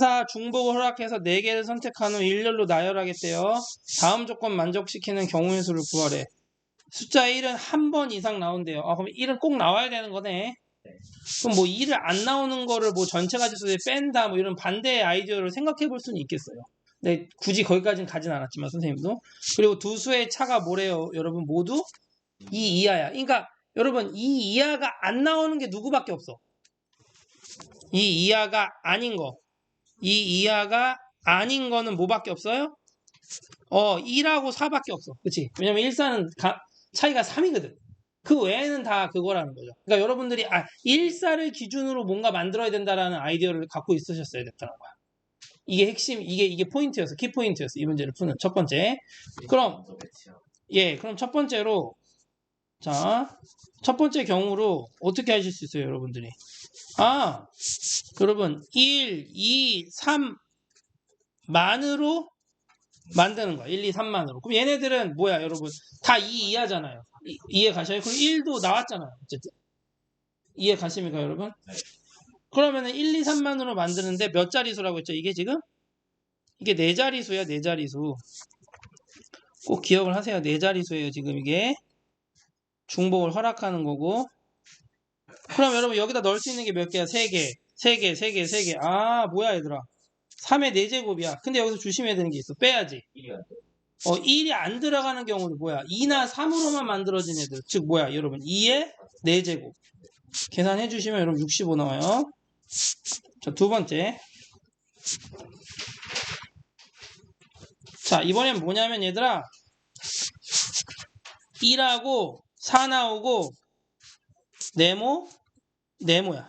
3사 중복을 허락해서 4개를 선택한 후 일렬로 나열하겠대요. 다음 조건 만족시키는 경우의 수를 구하래. 숫자 1은 한 번 이상 나온대요. 아, 그럼 1은 꼭 나와야 되는 거네. 그럼 뭐 1을 안 나오는 거를 뭐 전체 가지수에 뺀다 뭐 이런 반대의 아이디어를 생각해 볼 수는 있겠어요. 근데 굳이 거기까지는 가진 않았지만 선생님도. 그리고 두 수의 차가 뭐래요? 여러분 모두 2 이하야. 그러니까 여러분 2 이하가 안 나오는 게 누구밖에 없어. 2 이하가 아닌 거. 2 이하가 아닌 거는 뭐밖에 없어요? 어, 1하고 4밖에 없어. 그치? 왜냐면 1, 4는 차이가 3이거든. 그 외에는 다 그거라는 거죠. 그러니까 여러분들이 아, 1, 4를 기준으로 뭔가 만들어야 된다라는 아이디어를 갖고 있으셨어야 됐다는 거야. 이게 핵심, 이게, 이게 포인트였어. 키 포인트였어. 이 문제를 푸는 첫 번째. 그럼, 예, 그럼 첫 번째로, 자, 첫 번째 경우로 어떻게 하실 수 있어요, 여러분들이? 아, 여러분, 1, 2, 3 만으로 만드는 거야. 1, 2, 3만으로. 그럼 얘네들은 뭐야, 여러분? 다 2 이하잖아요. 이, 이해 가셔요? 그리고 1도 나왔잖아요. 어쨌든. 이해 가십니까, 여러분? 그러면은 1, 2, 3만으로 만드는데 몇 자리수라고 했죠? 이게 지금? 이게 네 자리수야, 네 자리수. 꼭 기억을 하세요. 네 자리수예요, 지금 이게. 중복을 허락하는 거고. 그럼 여러분 여기다 넣을 수 있는 게 몇 개야? 세 개. 세 개, 세 개, 세 개. 아, 뭐야, 얘들아. 3의 4제곱이야. 근데 여기서 조심해야 되는 게 있어. 빼야지. 어, 1이 안 들어가는 경우는 뭐야? 2나 3으로만 만들어진 애들. 즉, 뭐야, 여러분? 2의 4제곱. 계산해 주시면 여러분 65 나와요. 자, 두 번째. 자, 이번엔 뭐냐면 얘들아. 1하고 4 나오고 네모 네모야.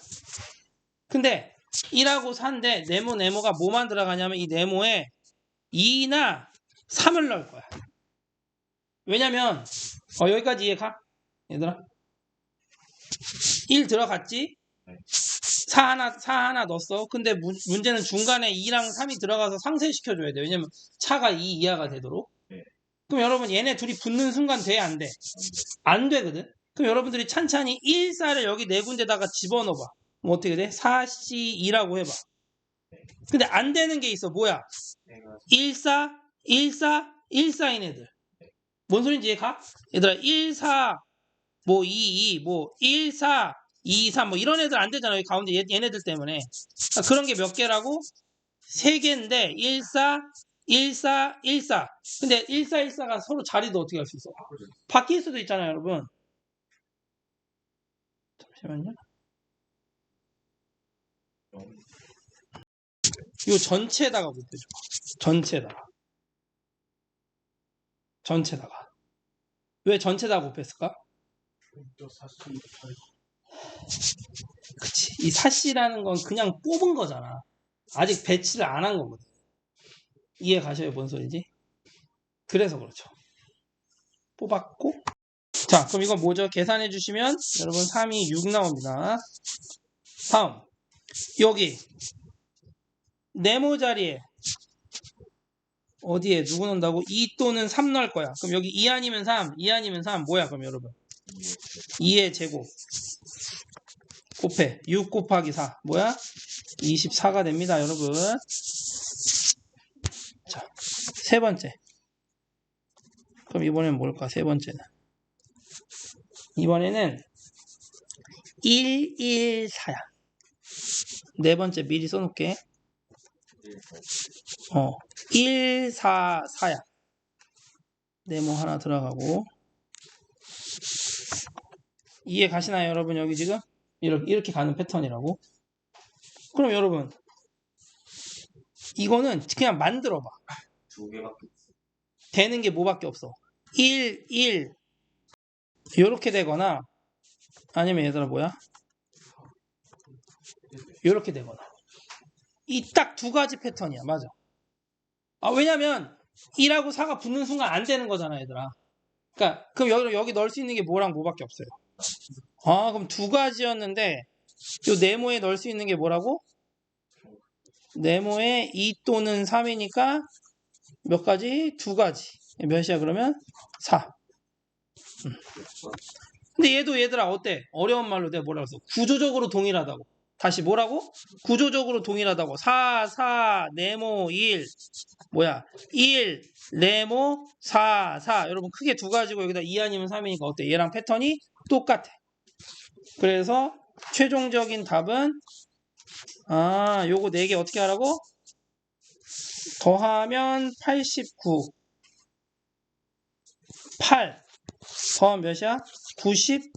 근데 1하고 4인데 네모 네모가 뭐만 들어가냐면 이 네모에 2나 3을 넣을 거야. 왜냐면 어, 여기까지 이해 가? 얘들아 1 들어갔지? 4 하나 4 하나 넣었어. 근데 문, 문제는 중간에 2랑 3이 들어가서 상쇄시켜 줘야 돼. 왜냐면 차가 2 이하가 되도록. 그럼 여러분 얘네 둘이 붙는 순간 돼 안 돼? 안 되거든. 그럼 여러분들이 찬찬히 1, 4를 여기 네 군데다가 집어넣어봐. 뭐 어떻게 돼? 4C2라고 해봐. 근데 안 되는 게 있어. 뭐야? 1, 4, 1, 4, 1, 4인 애들. 뭔 소린지 가? 얘들아 1, 4, 뭐 2, 2, 뭐 1, 4, 2, 3, 뭐 이런 애들 안 되잖아. 여기 가운데 얘, 얘네들 때문에. 그러니까 그런 게 몇 개라고? 3개인데 1, 4, 1, 4, 1, 4. 근데 1, 4, 1, 4가 서로 자리도 어떻게 할 수 있어? 바뀔 수도 있잖아요, 여러분. 잠시만요. 이 전체에다가 곱해줘. 전체에다가. 전체에다가. 왜 전체에다가 곱했을까? 그치. 이 사씨라는 건 그냥 뽑은 거잖아. 아직 배치를 안 한 거거든. 이해 가셔요? 뭔 소리인지? 그래서 그렇죠. 뽑았고. 자, 그럼 이건 뭐죠? 계산해 주시면 여러분 3이 6 나옵니다. 다음. 여기. 네모 자리에 어디에 누구 넣는다고? 2 또는 3 넣을 거야. 그럼 여기 2 아니면 3, 2 아니면 3 뭐야 그럼 여러분? 2의 제곱 곱해 6 곱하기 4 뭐야? 24가 됩니다 여러분 자, 세 번째 그럼 이번엔 뭘까? 세 번째는 이번에는 1, 1, 4야 네 번째 미리 써놓을게 어, 1, 4, 4야 네모 하나 들어가고 이해 가시나요, 여러분? 여기 지금 이렇게, 이렇게 가는 패턴이라고. 그럼 여러분, 이거는 그냥 만들어봐. 되는 게 뭐밖에 없어. 1, 1 이렇게 되거나 아니면 얘들아 뭐야? 이렇게 되거나 이 딱 두 가지 패턴이야. 맞아. 아 왜냐면 1하고 4가 붙는 순간 안 되는 거잖아, 얘들아. 그러니까 그럼 여기 여기 넣을 수 있는 게 뭐랑 뭐밖에 없어요. 아, 그럼 두 가지였는데 요 네모에 넣을 수 있는 게 뭐라고? 네모에 2 또는 3이니까 몇 가지? 두 가지. 몇이야 그러면? 4. 음. 근데 얘도 얘들아 어때? 어려운 말로 내가 뭐라 그랬어? 구조적으로 동일하다고. 다시 뭐라고? 구조적으로 동일하다고. 4, 4, 네모, 1. 뭐야? 1, 네모, 4, 4. 여러분 크게 두 가지고 여기다 2 아니면 3이니까 어때? 얘랑 패턴이 똑같아. 그래서 최종적인 답은 아, 요거 4개 어떻게 하라고? 더하면 89. 8. 더하면 몇이야? 97.